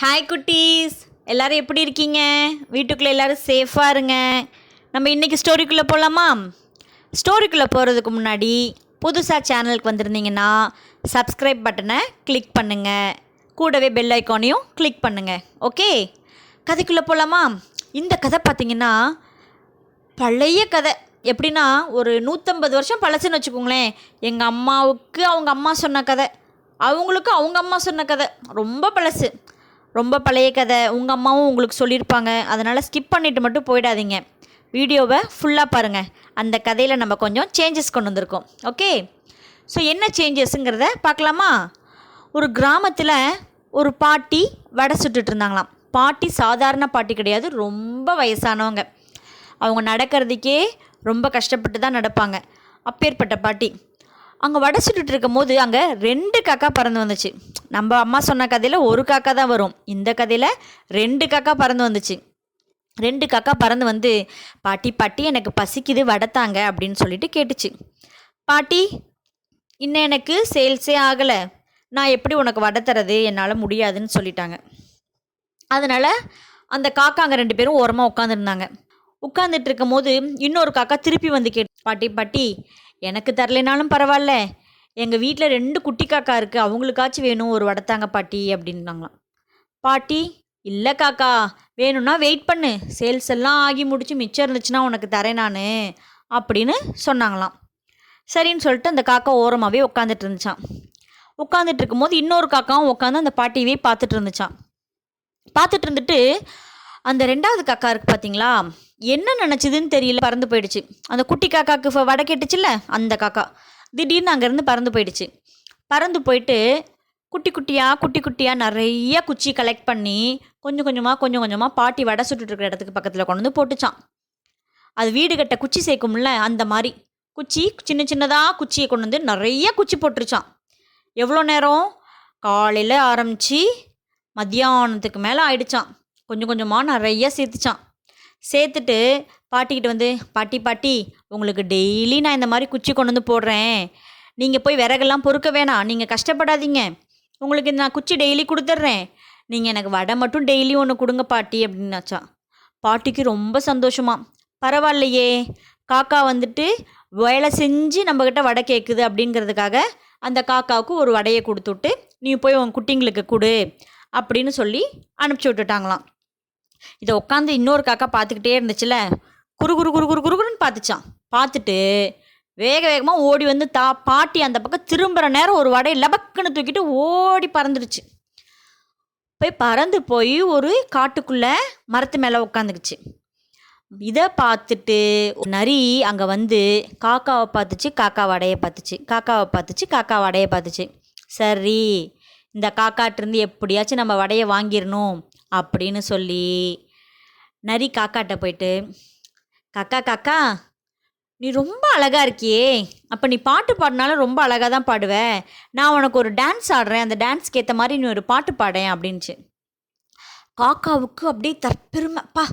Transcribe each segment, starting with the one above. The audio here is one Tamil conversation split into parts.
ஹாய் குட்டீஸ். எல்லாரும் எப்படி இருக்கீங்க? வீட்டுக்குள்ளே எல்லாரும் சேஃபாக இருங்க. நம்ம இன்றைக்கி ஸ்டோரிக்குள்ளே போகலாமா ஸ்டோரிக்குள்ளே போகிறதுக்கு முன்னாடி புதுசாக சேனலுக்கு வந்திருந்தீங்கன்னா சப்ஸ்கிரைப் பட்டனை கிளிக் பண்ணுங்கள் கூடவே பெல் ஐக்கானையும் கிளிக் பண்ணுங்கள் ஓகே கதைக்குள்ளே போகலாமா இந்த கதை பார்த்தீங்கன்னா பழைய கதை. எப்படின்னா ஒரு நூற்றம்பது வருஷம் பழசுன்னு வச்சுக்கோங்களேன். எங்கள் அம்மாவுக்கு அவங்க அம்மா சொன்ன கதை. அவங்களுக்கும் அவங்க அம்மா சொன்ன கதை. ரொம்ப பழசு. ரொம்ப பழைய கதை உங்கள் அம்மாவும் உங்களுக்கு சொல்லியிருப்பாங்க. அதனால் ஸ்கிப் பண்ணிவிட்டு மட்டும் போயிடாதீங்க. வீடியோவை ஃபுல்லாக பாருங்கள் அந்த கதையில் நம்ம கொஞ்சம் சேஞ்சஸ் கொண்டு வந்திருக்கோம். ஓகே ஸோ என்ன சேஞ்சஸ்ங்கிறத பார்க்கலாமா? ஒரு கிராமத்தில் ஒரு பாட்டி வடை சுட்டுட்டு இருந்தாங்களாம். பாட்டி சாதாரண பாட்டி கிடையாது ரொம்ப வயசானவங்க. அவங்க நடக்கிறதுக்கே ரொம்ப கஷ்டப்பட்டு தான் நடப்பாங்க. அப்பேற்பட்ட பாட்டி. அங்கே வடை சுட்டுட்டு இருக்கும் போது அங்கே ரெண்டு காக்கா பறந்து வந்துச்சு. நம்ம அம்மா சொன்ன கதையில் ஒரு காக்கா தான் வரும். இந்த கதையில் ரெண்டு காக்கா பறந்து வந்துச்சு. ரெண்டு காக்கா பறந்து வந்து பாட்டி பாட்டி எனக்கு பசிக்குது வடத்தாங்க தாங்க அப்படின்னு சொல்லிட்டு கேட்டுச்சு. பாட்டி இன்னும் எனக்கு சேல்ஸே ஆகலை. நான் எப்படி உனக்கு வடை தரது? என்னால் முடியாதுன்னு சொல்லிட்டாங்க. அதனால் அந்த காக்கா அங்கே ரெண்டு பேரும் ஓரமாக உட்காந்துருந்தாங்க உட்காந்துட்டு இருக்கும் போது இன்னொரு காக்கா திருப்பி வந்து கேட்டு பாட்டி பாட்டி எனக்கு தரலைனாலும் பரவாயில்ல. எங்கள் வீட்டில் ரெண்டு குட்டி காக்கா இருக்குது அவங்களுக்காச்சும் வேணும். ஒரு வடத்தாங்க பாட்டி அப்படின்னாங்களாம். பாட்டி இல்லை காக்கா வேணும்னா வெயிட் பண்ணு. சேல்ஸ் எல்லாம் ஆகி முடிச்சு மிச்சம் இருந்துச்சுன்னா உனக்கு தரேன் நான். அப்படின்னு சொன்னாங்களாம். சரின்னு சொல்லிட்டு அந்த காக்கா ஓரமாகவே உட்காந்துட்டு இருந்துச்சான் உட்காந்துட்டு இருக்கும்போது இன்னொரு காக்காவும் உட்காந்து அந்த பாட்டியவே பார்த்துட்டு இருந்துச்சான் பார்த்துட்டு இருந்துட்டு அந்த ரெண்டாவது காக்கா இருக்குது பார்த்தீங்களா என்ன நினச்சிதுன்னு தெரியல. பறந்து போயிடுச்சு. அந்த குட்டி காக்காவுக்கு வடை கேட்டுச்சுல்ல? அந்த காக்கா. திடீர்னு அங்கேருந்து பறந்து போயிடுச்சு. பறந்து போயிட்டு குட்டி குட்டியாக குட்டி குட்டியாக நிறைய குச்சி கலெக்ட் பண்ணி கொஞ்சம் கொஞ்சமாக கொஞ்சம் கொஞ்சமாக பாட்டி வடை சுட்டுட்டு இருக்கிற இடத்துக்கு பக்கத்தில் கொண்டு வந்து போட்டுச்சான் அது வீடு கட்ட குச்சி சேர்க்கும்ல அந்த மாதிரி. குச்சி சின்ன சின்னதாக குச்சியை கொண்டு வந்து நிறைய குச்சி போட்டுருச்சான் எவ்வளோ நேரம்? காலையில் ஆரம்பித்து மத்தியானத்துக்கு மேலே ஆயிடுச்சான் கொஞ்சம் கொஞ்சமாக நிறைய சேர்த்துச்சான் சேர்த்துட்டு பாட்டிக்கிட்ட வந்து பாட்டி பாட்டி உங்களுக்கு டெய்லி நான் இந்த மாதிரி குச்சி கொண்டு வந்து போடுறேன். நீங்கள் போய் விறகெல்லாம் பொறுக்க வேணாம். நீங்கள் கஷ்டப்படாதீங்க. உங்களுக்கு இந்த நான் குச்சி டெய்லி கொடுத்துட்றேன். நீங்கள் எனக்கு வடை மட்டும் டெய்லி ஒன்று கொடுங்க பாட்டி அப்படின்னாச்சா. பாட்டிக்கு ரொம்ப சந்தோஷமா பரவாயில்லையே காக்கா வந்துட்டு வேலை செஞ்சு நம்மக்கிட்ட வடை கேட்குது அப்படிங்கிறதுக்காக அந்த காக்காவுக்கு ஒரு வடையை கொடுத்துட்டு நீ போய் உன் குட்டிங்களுக்கு கொடு அப்படின்னு சொல்லி அனுப்பிச்சி விட்டுட்டாங்களாம். இதை உட்காந்து இன்னொரு காக்கா பார்த்துக்கிட்டே இருந்துச்சுல குறு குறு குறு குறு குறுன்னு பார்த்துச்சான் பார்த்துட்டு வேக வேகமாக ஓடி வந்து தா பாட்டி அந்த பக்கம் திரும்புகிற நேரம் ஒரு வடையை லபக்குன்னு தூக்கிட்டு ஓடி பறந்துடுச்சு. போய் பறந்து போய் ஒரு காட்டுக்குள்ளே மரத்து மேலே உட்காந்துக்குச்சு இதை பார்த்துட்டு நரி அங்கே வந்து காக்காவை பார்த்துச்சு காக்கா வடையை பார்த்துச்சு காக்காவை பார்த்துச்சு காக்கா வடையை பார்த்துச்சு சரி இந்த காக்காட்டிருந்து எப்படியாச்சும் நம்ம வடையை வாங்கிடணும். அப்படின்னு சொல்லி நரி காக்காட்ட போயிட்டு காக்கா காக்கா நீ ரொம்ப அழகாக இருக்கியே. அப்போ நீ பாட்டு பாடினாலும் ரொம்ப அழகாக தான் பாடுவ. நான் உனக்கு ஒரு டான்ஸ் ஆடுறேன். அந்த டான்ஸ்க்கு ஏற்ற மாதிரி நீ ஒரு பாட்டு பாடேன் அப்படின்ச்சு காக்காவுக்கு அப்படியே தற்பெருமைப்பா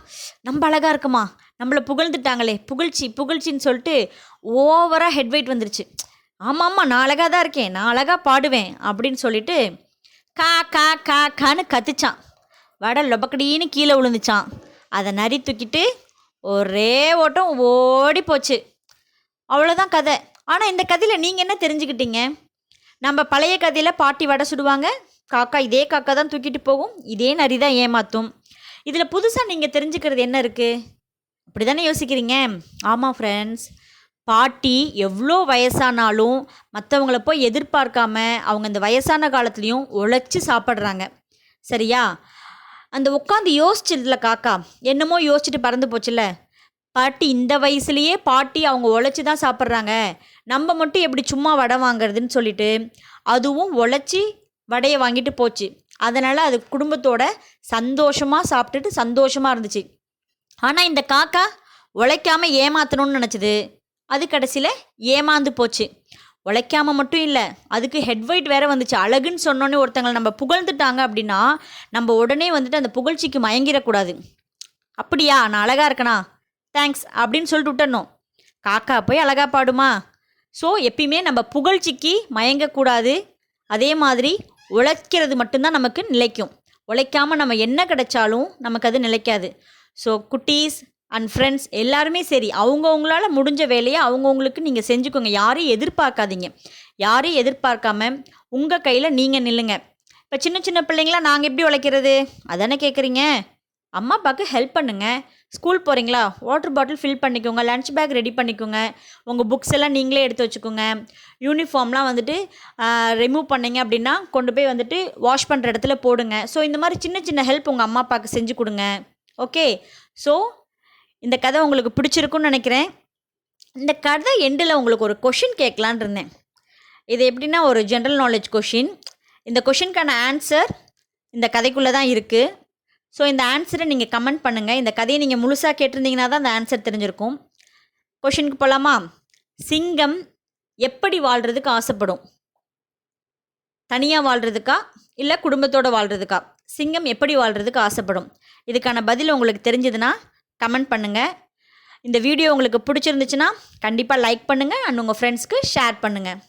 நம்ம அழகாக இருக்குமா? நம்மளை புகழ்ந்துட்டாங்களே. புகழ்ச்சி புகழ்ச்சின்னு சொல்லிட்டு ஓவராக ஹெட்வெயிட் வந்துருச்சு. ஆமாம் ஆமாம் நான் அழகாக தான் இருக்கேன். நான் அழகாக பாடுவேன் அப்படின்னு சொல்லிட்டு கா கா கா கான்னு கத்துச்சான். வடை லொபக்கடின்னு கீழே விழுந்துச்சான் அதை நரி தூக்கிட்டு ஒரே ஓட்டம் ஓடி போச்சு. அவ்வளோதான் கதை. ஆனால் இந்த கதையில் நீங்கள் என்ன தெரிஞ்சுக்கிட்டீங்க? நம்ம பழைய கதையில் பாட்டி வடை சுடுவாங்க. காக்கா இதே காக்கா தான் தூக்கிட்டு போகும். இதே நரி தான் ஏமாற்றும் இதில் புதுசாக நீங்கள் தெரிஞ்சுக்கிறது என்ன இருக்குது அப்படி தானே யோசிக்கிறீங்க? ஆமாம் ஃப்ரெண்ட்ஸ் பாட்டி எவ்வளோ வயசானாலும் மற்றவங்கள போய் எதிர்பார்க்காம அவங்க இந்த வயசான காலத்துலேயும் உழைச்சி சாப்பிட்றாங்க. சரியா? அந்த உட்காந்து யோசிச்சதுல காக்கா என்னமோ யோசிச்சுட்டு பறந்து போச்சுல பாட்டி இந்த வயசுலேயே பாட்டி அவங்க உழைச்சி தான் சாப்பிட்றாங்க. நம்ம மட்டும் எப்படி சும்மா வடை வாங்குறதுன்னு சொல்லிட்டு அதுவும் உழைச்சி வடையை வாங்கிட்டு போச்சு. அதனால் அது குடும்பத்தோட சந்தோஷமாக சாப்பிட்டுட்டு சந்தோஷமாக இருந்துச்சு. ஆனால் இந்த காக்கா உழைக்காமல் ஏமாத்தணும்னு நினச்சிது. அது கடைசியில் ஏமாந்து போச்சு. உழைக்காம மட்டும் இல்லை அதுக்கு ஹெட் வெயிட் வேற வந்துச்சு. அழகுன்னு சொன்னோன்னே ஒருத்தங்களை நம்ம புகழ்ந்துட்டாங்க அப்படின்னா நம்ம உடனே வந்துட்டு அந்த புகழ்ச்சிக்கு மயங்கிடக்கூடாது. அப்படியா நான் அழகாக இருக்கனா? தேங்க்ஸ் அப்படின்னு சொல்லிட்டு விட்டணும் காக்கா போய் அழகா பாடுமா? ஸோ எப்பயுமே நம்ம புகழ்ச்சிக்கு மயங்கக்கூடாது. அதே மாதிரி உழைக்கிறது மட்டும்தான் நமக்கு நிலைக்கும். உழைக்காமல் நம்ம என்ன கிடைச்சாலும் நமக்கு அது நிலைக்காது. ஸோ குட்டீஸ் அண்ட் ஃப்ரெண்ட்ஸ் எல்லாருமே சரி. அவங்கவுங்களால முடிஞ்ச வேலையை அவங்கவுங்களுக்கு நீங்கள் செஞ்சுக்கோங்க. யாரையும் எதிர்பார்க்காதீங்க. யாரையும் எதிர்பார்க்காம உங்கள் கையில் நீங்கள் நில்லுங்க. இப்போ சின்ன சின்ன பிள்ளைங்களாம் நாங்கள் எப்படி உழைக்கிறது? அதானே கேட்குறீங்க அம்மா அப்பாவுக்கு ஹெல்ப் பண்ணுங்கள் ஸ்கூல் போகிறீங்களா வாட்டர் பாட்டில் ஃபில் பண்ணிக்கோங்க. லன்ச் பேக் ரெடி பண்ணிக்கோங்க. உங்கள் புக்ஸ் எல்லாம் நீங்களே எடுத்து வச்சுக்கோங்க. யூனிஃபார்ம்லாம் வந்துட்டு ரிமூவ் பண்ணீங்க அப்படின்னா கொண்டு போய் வந்துட்டு வாஷ் பண்ணுற இடத்துல போடுங்க. ஸோ இந்த மாதிரி சின்ன சின்ன ஹெல்ப் உங்கள் அம்மா அப்பாவுக்கு செஞ்சு கொடுங்க. ஓகே ஸோ இந்த கதை உங்களுக்கு பிடிச்சிருக்குன்னு நினைக்கிறேன். இந்த கதை எண்டில் உங்களுக்கு ஒரு கொஷின் கேட்கலான் இருந்தேன். இது எப்படின்னா ஒரு ஜென்ரல் நாலேஜ் கொஷின் இந்த கொஷினுக்கான ஆன்சர் இந்த கதைக்குள்ளே தான் இருக்குது ஸோ இந்த ஆன்சரை நீங்கள் கமெண்ட் பண்ணுங்கள் இந்த கதையை நீங்கள் முழுசாக கேட்டிருந்தீங்கன்னா தான் அந்த ஆன்சர் தெரிஞ்சிருக்கும். கொஷினுக்கு போகலாமா சிங்கம் எப்படி வாழ்கிறதுக்கு ஆசைப்படும்? தனியாக வாழ்கிறதுக்கா இல்லை குடும்பத்தோடு வாழ்கிறதுக்கா சிங்கம் எப்படி வாழ்கிறதுக்கு ஆசைப்படும்? இதுக்கான பதில் உங்களுக்கு தெரிஞ்சதுன்னா கமெண்ட் பண்ணுங்கள் இந்த வீடியோ உங்களுக்கு பிடிச்சிருந்துச்சுன்னா கண்டிப்பாக லைக் பண்ணுங்கள் அண்ட் உங்கள் ஃப்ரெண்ட்ஸ்க்கு ஷேர் பண்ணுங்கள்